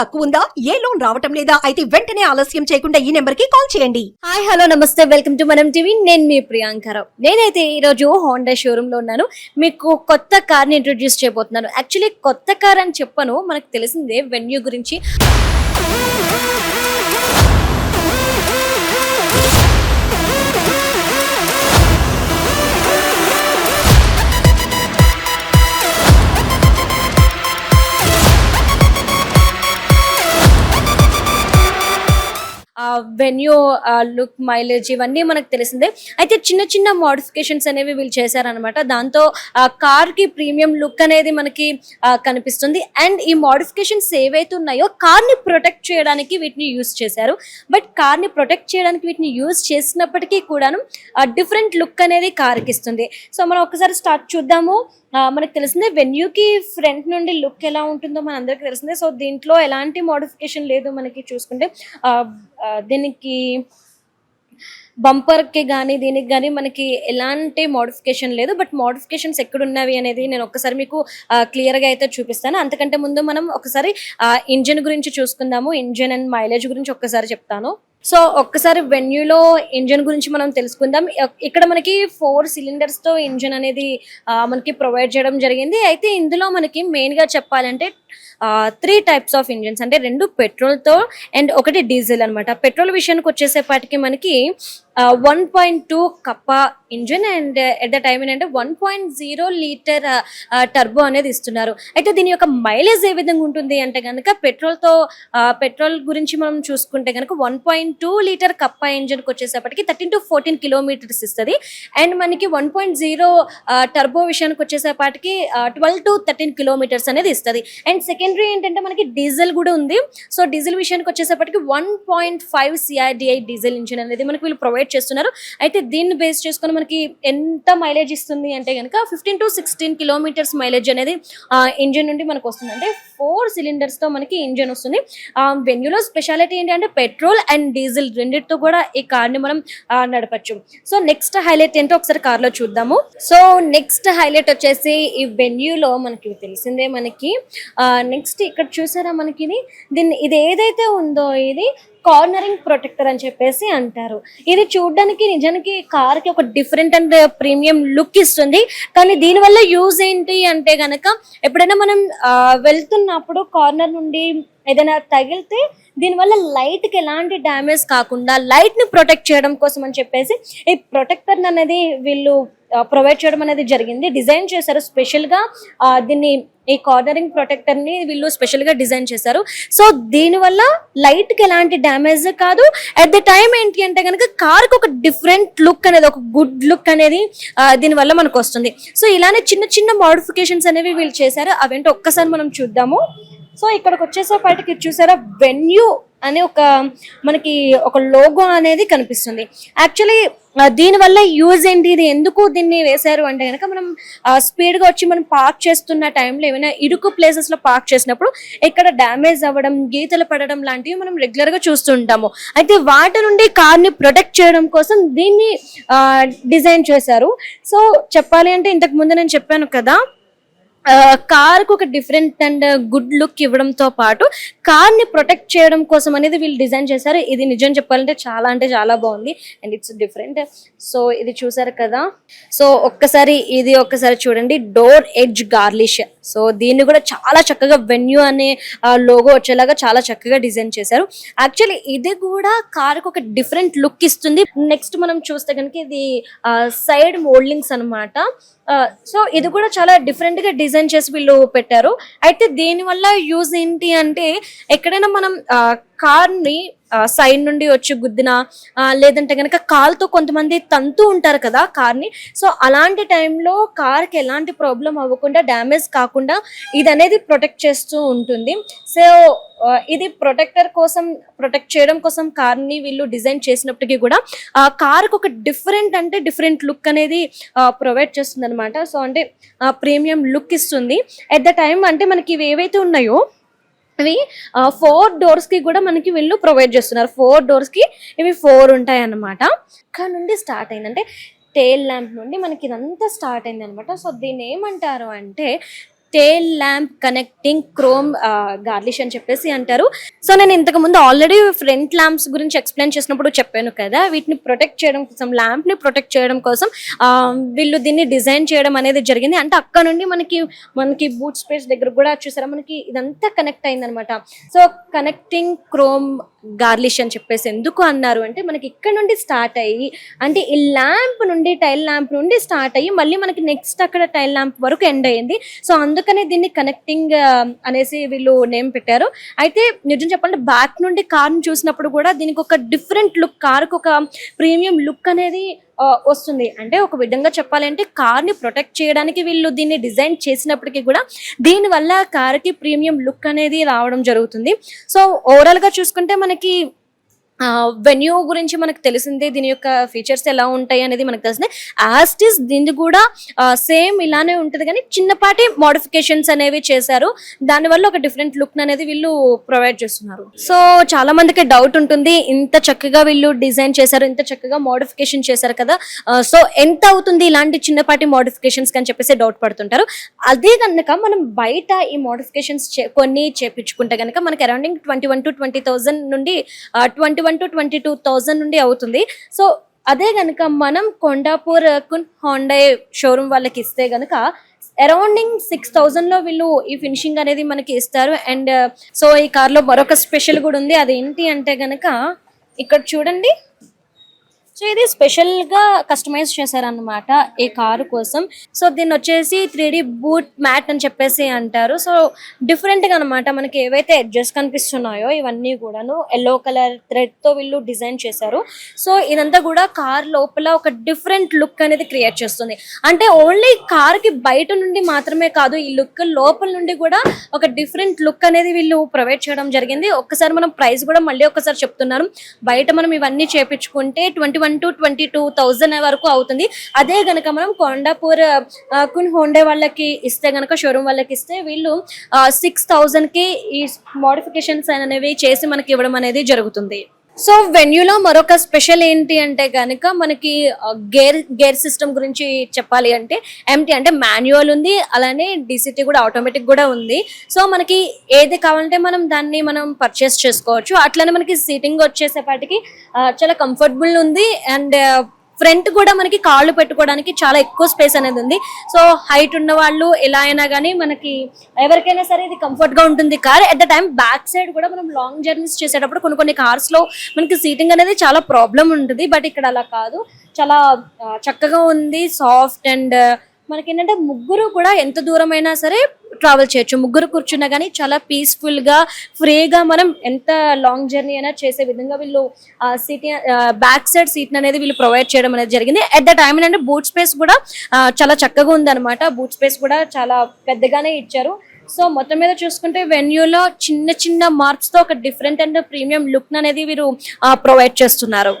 తక్కువ ఉందా ఏ లోన్ రావటం లేదా? అయితే వెంటనే ఆలస్యం చేయకుండా ఈ నెంబర్కి కాల్ చేయండి. హాయ్ హలో నమస్తే. వెల్కమ్ టు మనం టీవీ. నేను మీ ప్రియాంకరావు నేనైతే ఈరోజు హోండా షోరూమ్లో ఉన్నాను. మీకు కొత్త కార్ని ఇంట్రొడ్యూస్ చేయబోతున్నాను. యాక్చువల్లీ కొత్త కార్ అని చెప్పను. మనకు తెలిసిందే వెన్యూ గురించి. వెన్యూ లుక్ మైలేజ్ ఇవన్నీ మనకు తెలిసిందే. అయితే చిన్న చిన్న మోడిఫికేషన్స్ అనేవి వీళ్ళు చేశారనమాట దాంతో కార్కి ప్రీమియం లుక్ అనేది మనకి కనిపిస్తుంది. అండ్ ఈ మోడిఫికేషన్స్ ఏవైతే ఉన్నాయో కార్ని ప్రొటెక్ట్ చేయడానికి వీటిని యూస్ చేశారు. బట్ కార్ని ప్రొటెక్ట్ చేయడానికి వీటిని యూస్ చేసినప్పటికీ కూడాను డిఫరెంట్ లుక్ అనేది కార్కి ఇస్తుంది సో మనం ఒకసారి స్టార్ట్ చూద్దాము. మనకు తెలిసిందే వెన్యూకి ఫ్రంట్ నుండి లుక్ ఎలా ఉంటుందో మన అందరికి తెలిసిందే. సో దీంట్లో ఎలాంటి మోడిఫికేషన్ లేదు మనకి చూసుకుంటే. దీనికి బంపర్కి కానీ దీనికి కానీ మనకి ఎలాంటి మోడిఫికేషన్ లేదు. బట్ మోడిఫికేషన్స్ ఎక్కడున్నవి అనేది నేను ఒక్కసారి మీకు క్లియర్గా అయితే చూపిస్తాను. అంతకంటే ముందు మనం ఒకసారి ఇంజిన్ గురించి చూసుకుందాము. ఇంజిన్ అండ్ మైలేజ్ గురించి ఒక్కసారి చెప్తాను. సో ఒక్కసారి వెన్యూలో ఇంజన్ గురించి మనం తెలుసుకుందాం. ఇక్కడ మనకి ఫోర్ సిలిండర్స్తో ఇంజన్ అనేది మనకి ప్రొవైడ్ చేయడం జరిగింది. అయితే ఇందులో మనకి మెయిన్గా చెప్పాలంటే త్రీ టైప్స్ ఆఫ్ ఇంజన్స్ అంటే రెండు పెట్రోల్తో అండ్ ఒకటి డీజిల్ అన్నమాట. పెట్రోల్ విషయానికి వచ్చేసేపాటికి మనకి one point two Kappa engine and at the time ఏంటంటే one point zero litre turbo అనేది ఇస్తున్నారు. అయితే దీని యొక్క మైలేజ్ ఏ విధంగా ఉంటుంది అంటే కనుక పెట్రోల్తో పెట్రోల్ గురించి మనం చూసుకుంటే కనుక one point two litre Kappa ఇంజిన్కి వచ్చేసేపటికి థర్టీన్ టు ఫోర్టీన్ కిలోమీటర్స్ ఇస్తుంది. అండ్ మనకి వన్ పాయింట్ జీరో టర్బో విషయానికి వచ్చేసేపాటికి ట్వెల్వ్ టు థర్టీన్ కిలోమీటర్స్ అనేది ఇస్తుంది. అండ్ సెకండరీ ఏంటంటే మనకి డీజిల్ కూడా ఉంది. సో డీజిల్ విషయానికి వచ్చేసేపటికి one point five CRDi diesel engine అనేది మనకి వీళ్ళు ప్రొవైడ్ చేస్తున్నారు. అయితే దీన్ని బేస్ చేసుకొని మనకి ఎంత మైలేజ్ ఇస్తుంది అంటే కనుక fifteen to sixteen kilometres mileage అనేది ఇంజిన్ నుండి మనకు వస్తుంది. అంటే ఫోర్ సిలిండర్స్తో మనకి ఇంజిన్ వస్తుంది. వెన్యూలో స్పెషాలిటీ ఏంటి అంటే పెట్రోల్ అండ్ డీజిల్ రెండింటితో కూడా ఈ కార్ని మనం నడపచ్చు. సో నెక్స్ట్ హైలైట్ ఏంటో ఒకసారి కార్లో చూద్దాము. సో నెక్స్ట్ హైలైట్ వచ్చేసి ఈ వెన్యూలో మనకి తెలిసిందే మనకి. నెక్స్ట్ ఇక్కడ చూసారా మనకి ఇది దీన్ని ఇది ఏదైతే ఉందో ఇది కార్నరింగ్ ప్రొటెక్టర్ అని చెప్పేసి అంటారు. ఇది చూడడానికి నిజానికి కార్కి ఒక డిఫరెంట్ అండ్ ప్రీమియం లుక్ ఇస్తుంది. కానీ దీనివల్ల యూజ్ ఏంటి అంటే గనక ఎప్పుడైనా మనం వెళ్తున్నప్పుడు కార్నర్ నుండి ఏదైనా తగిలితే దీనివల్ల లైట్కి ఎలాంటి డ్యామేజ్ కాకుండా లైట్ని ప్రొటెక్ట్ చేయడం కోసం అని చెప్పేసి ఈ ప్రొటెక్టర్ అనేది వీళ్ళు ప్రొవైడ్ చేయడం అనేది జరిగింది. డిజైన్ చేశారు స్పెషల్గా దీన్ని ఈ కార్నరింగ్ ప్రొటెక్టర్ని వీళ్ళు స్పెషల్గా డిజైన్ చేశారు. సో దీనివల్ల లైట్కి ఎలాంటి డ్యామేజ్ కాదు. అట్ ద టైం ఏంటి అంటే కనుక కార్కి ఒక డిఫరెంట్ లుక్ అనేది ఒక గుడ్ లుక్ అనేది దీనివల్ల మనకు వస్తుంది. సో ఇలానే చిన్న చిన్న మోడిఫికేషన్స్ అనేవి వీళ్ళు చేశారు. అవేంటో ఒక్కసారి మనం చూద్దాము. సో ఇక్కడికి వచ్చేసేపాటికి చూసారా? వెన్యూ అనే ఒక మనకి ఒక లోగో అనేది కనిపిస్తుంది. యాక్చువల్లీ దీనివల్ల యూజ్ ఏంటి? ఇది ఎందుకు దీన్ని వేశారు అంటే కనుక మనం స్పీడ్గా వచ్చి మనం పార్క్ చేస్తున్న టైంలో ఏమైనా ఇరుకు ప్లేసెస్లో పార్క్ చేసినప్పుడు ఇక్కడ డ్యామేజ్ అవ్వడం గీతలు పడడం లాంటివి మనం రెగ్యులర్గా చూస్తుంటాము అయితే వాటి నుండి కార్ని ప్రొటెక్ట్ చేయడం కోసం దీన్ని డిజైన్ చేశారు. సో చెప్పాలి అంటే ఇంతకు ముందు నేను చెప్పాను కదా కార్కు ఒక డిఫరెంట్ అండ్ గుడ్ లుక్ ఇవ్వడంతో పాటు కార్ని ప్రొటెక్ట్ చేయడం కోసం అనేది వీళ్ళు డిజైన్ చేశారు. ఇది నిజం చెప్పాలంటే చాలా అంటే చాలా బాగుంది. అండ్ ఇట్స్ డిఫరెంట్ సో ఇది చూసారు కదా. సో ఒక్కసారి ఇది ఒక్కసారి చూడండి. డోర్ ఎడ్జ్ గార్లిష్ సో దీన్ని కూడా చాలా చక్కగా వెన్యూ అనే లోగో వచ్చేలాగా చాలా చక్కగా డిజైన్ చేశారు. యాక్చువల్లీ ఇది కూడా కార్ ఒక డిఫరెంట్ లుక్ ఇస్తుంది. నెక్స్ట్ మనం చూస్తే కనుక ఇది సైడ్ మోల్డింగ్స్ అన్నమాట. సో ఇది కూడా చాలా డిఫరెంట్గా డిజైన్ చేసి వీళ్ళు పెట్టారు. అయితే దీనివల్ల యూజ్ ఏంటి అంటే ఎక్కడైనా మనం కార్ని సైడ్ నుండి వచ్చి గుద్దిన లేదంటే కనుక కాల్తో కొంతమంది తంతు ఉంటారు కదా కార్ని సో అలాంటి టైంలో కార్కి ఎలాంటి ప్రాబ్లం అవ్వకుండా డ్యామేజ్ కాకుండా ఇది అనేది ప్రొటెక్ట్ చేస్తూ ఉంటుంది. సో ఇది ప్రొటెక్టర్ కోసం ప్రొటెక్ట్ చేయడం కోసం కార్ని వీళ్ళు డిజైన్ చేసినప్పటికీ కూడా ఆ కార్ ఒక డిఫరెంట్ అంటే డిఫరెంట్ లుక్ అనేది ప్రొవైడ్ చేస్తుంది అనమాట సో అంటే ప్రీమియం లుక్ ఇస్తుంది. ఎట్ ద టైం అంటే మనకి ఇవి ఏవైతే ఉన్నాయో అవి ఫోర్ డోర్స్కి కూడా మనకి వీళ్ళు ప్రొవైడ్ చేస్తున్నారు. ఫోర్ డోర్స్కి ఇవి ఫోర్ ఉంటాయి అన్నమాట ఇక్కడ నుండి స్టార్ట్ అయిందంటే టేల్ ల్యాంప్ నుండి మనకి ఇదంతా స్టార్ట్ అయింది అనమాట సో దీన్ని ఏమంటారు అంటే tail lamp connecting chrome garnish అని చెప్పేసి అంటారు. సో నేను ఇంతకు ముందు ఆల్రెడీ ఫ్రంట్ ల్యాంప్స్ గురించి ఎక్స్ప్లెయిన్ చేసినప్పుడు చెప్పాను కదా. వీటిని ప్రొటెక్ట్ చేయడం కోసం ల్యాంప్ని ప్రొటెక్ట్ చేయడం కోసం వీళ్ళు దీన్ని డిజైన్ చేయడం అనేది జరిగింది. అంటే అక్కడ నుండి మనకి మనకి బూట్ స్పేస్ దగ్గర కూడా చూసారా మనకి ఇదంతా కనెక్ట్ అయిందనమాట. సో కనెక్టింగ్ క్రోమ్ గార్లిష్ అని చెప్పేసి ఎందుకు అన్నారు అంటే మనకి ఇక్కడ నుండి స్టార్ట్ అయ్యి అంటే ఈ ల్యాంప్ నుండి టైల్ ల్యాంప్ నుండి స్టార్ట్ అయ్యి మళ్ళీ మనకి నెక్స్ట్ అక్కడ టైల్ ల్యాంప్ వరకు ఎండ్ అయ్యింది. సో అందుకనే దీన్ని కనెక్టింగ్ అనేసి వీళ్ళు నేమ్ పెట్టారు. అయితే నిజం చెప్పాలంటే బ్యాక్ నుండి కార్ను చూసినప్పుడు కూడా దీనికి ఒక డిఫరెంట్ లుక్ కార్కి ఒక ప్రీమియం లుక్ అనేది వస్తుంది. అంటే ఒక విధంగా చెప్పాలంటే కార్ని ప్రొటెక్ట్ చేయడానికి వీళ్ళు దీన్ని డిజైన్ చేసినప్పటికీ కూడా దీని వల్ల కార్కి ప్రీమియం లుక్ అనేది రావడం జరుగుతుంది. సో ఓవరాల్గా చూసుకుంటే మనకి వెన్యూ గురించి మనకు తెలిసిందే దీని యొక్క ఫీచర్స్ ఎలా ఉంటాయి అనేది మనకు తెలిసిందే. యాస్టిస్ దీన్ని కూడా సేమ్ ఇలానే ఉంటుంది కానీ చిన్నపాటి మోడిఫికేషన్స్ అనేవి చేశారు. దానివల్ల ఒక డిఫరెంట్ లుక్ అనేది వీళ్ళు ప్రొవైడ్ చేస్తున్నారు. సో చాలా మందికి డౌట్ ఉంటుంది. ఇంత చక్కగా వీళ్ళు డిజైన్ చేశారు ఇంత చక్కగా మోడిఫికేషన్ చేశారు కదా. సో ఎంత అవుతుంది ఇలాంటి చిన్నపాటి మోడిఫికేషన్స్ అని చెప్పేసి డౌట్ పడుతుంటారు. అదే కనుక మనం బయట ఈ మోడిఫికేషన్స్ కొన్ని చేపించుకుంటే కనుక మనకి అరౌండింగ్ twenty one to twenty thousand నుండి twenty one to twenty two thousand నుండి అవుతుంది. సో అదే కనుక మనం కొండాపూర్ కున్ హాండే షోరూమ్ వాళ్ళకి ఇస్తే గనుక అరౌండింగ్ సిక్స్ థౌజండ్లో వీళ్ళు ఈ ఫినిషింగ్ అనేది మనకి ఇస్తారు. అండ్ సో ఈ కార్లో మరొక స్పెషల్ కూడా ఉంది. అది ఏంటి అంటే గనక ఇక్కడ చూడండి. సో ఇది స్పెషల్గా కస్టమైజ్ చేశారనమాట ఈ కారు కోసం. సో దీన్ని వచ్చేసి త్రీ డి బూట్ మ్యాట్ అని చెప్పేసి అంటారు. సో డిఫరెంట్గా అనమాట మనకి ఏవైతే ఎడ్జెస్ కనిపిస్తున్నాయో ఇవన్నీ కూడాను ఎల్లో కలర్ థ్రెడ్తో వీళ్ళు డిజైన్ చేశారు. సో ఇదంతా కూడా కార్ లోపల ఒక డిఫరెంట్ లుక్ అనేది క్రియేట్ చేస్తుంది. అంటే ఓన్లీ కార్కి బయట నుండి మాత్రమే కాదు ఈ లుక్ లోపల నుండి కూడా ఒక డిఫరెంట్ లుక్ అనేది వీళ్ళు ప్రొవైడ్ చేయడం జరిగింది. ఒక్కసారి మనం ప్రైస్ కూడా మళ్ళీ ఒకసారి చెప్తున్నాను. బయట మనం ఇవన్నీ చేపించుకుంటే twenty one to twenty two thousand వరకు అవుతుంది. అదే గనక మనం కొండాపూర్ కున్ హోండే వాళ్ళకి ఇస్తే గనక షోరూమ్ వాళ్ళకి ఇస్తే వీళ్ళు సిక్స్ థౌజండ్కి ఈ మోడిఫికేషన్స్ అనేవి చేసి మనకి ఇవ్వడం అనేది జరుగుతుంది. సో వెన్యూలో మరొక స్పెషల్ ఏంటి అంటే కనుక మనకి గేర్ గేర్ సిస్టమ్ గురించి చెప్పాలి అంటే ఎంటీ అంటే మాన్యువల్ ఉంది అలానే డీసీటీ కూడా ఆటోమేటిక్ కూడా ఉంది. సో మనకి ఏది కావాలంటే మనం దాన్ని మనం పర్చేస్ చేసుకోవచ్చు. అట్లనే మనకి సీటింగ్ వచ్చేసేపాటికి చాలా కంఫర్టబుల్ ఉంది అండ్ ఫ్రంట్ కూడా మనకి కాళ్ళు పెట్టుకోవడానికి చాలా ఎక్కువ స్పేస్ అనేది ఉంది. సో హైట్ ఉన్న వాళ్ళు ఎలా అయినా కానీ మనకి ఎవరికైనా సరే ఇది కంఫర్ట్గా ఉంటుంది. Car at the time back side కూడా మనం లాంగ్ జర్నీస్ చేసేటప్పుడు కొన్ని కొన్ని కార్స్లో మనకి సీటింగ్ అనేది చాలా ప్రాబ్లం ఉంటుంది. బట్ ఇక్కడ అలా కాదు. చాలా చక్కగా ఉంది సాఫ్ట్ అండ్ మనకి ఏంటంటే ముగ్గురు కూడా ఎంత దూరమైనా సరే ట్రావెల్ చేయొచ్చు. ముగ్గురు కూర్చున్నా కానీ చాలా పీస్ఫుల్గా ఫ్రీగా మనం ఎంత లాంగ్ జర్నీ అయినా చేసే విధంగా వీళ్ళు సీట్ బ్యాక్ సైడ్ సీట్ అనేది వీళ్ళు ప్రొవైడ్ చేయడం అనేది జరిగింది. అట్ ద టైం ఏంటంటే బూట్ స్పేస్ కూడా చాలా చక్కగా ఉందన్నమాట. బూట్ స్పేస్ కూడా చాలా పెద్దగానే ఇచ్చారు. సో మొత్తం మీద చూసుకుంటే వెన్యూలో చిన్న చిన్న మార్క్స్తో ఒక డిఫరెంట్ అండ్ ప్రీమియం లుక్ అనేది వీరు ప్రొవైడ్ చేస్తున్నారు.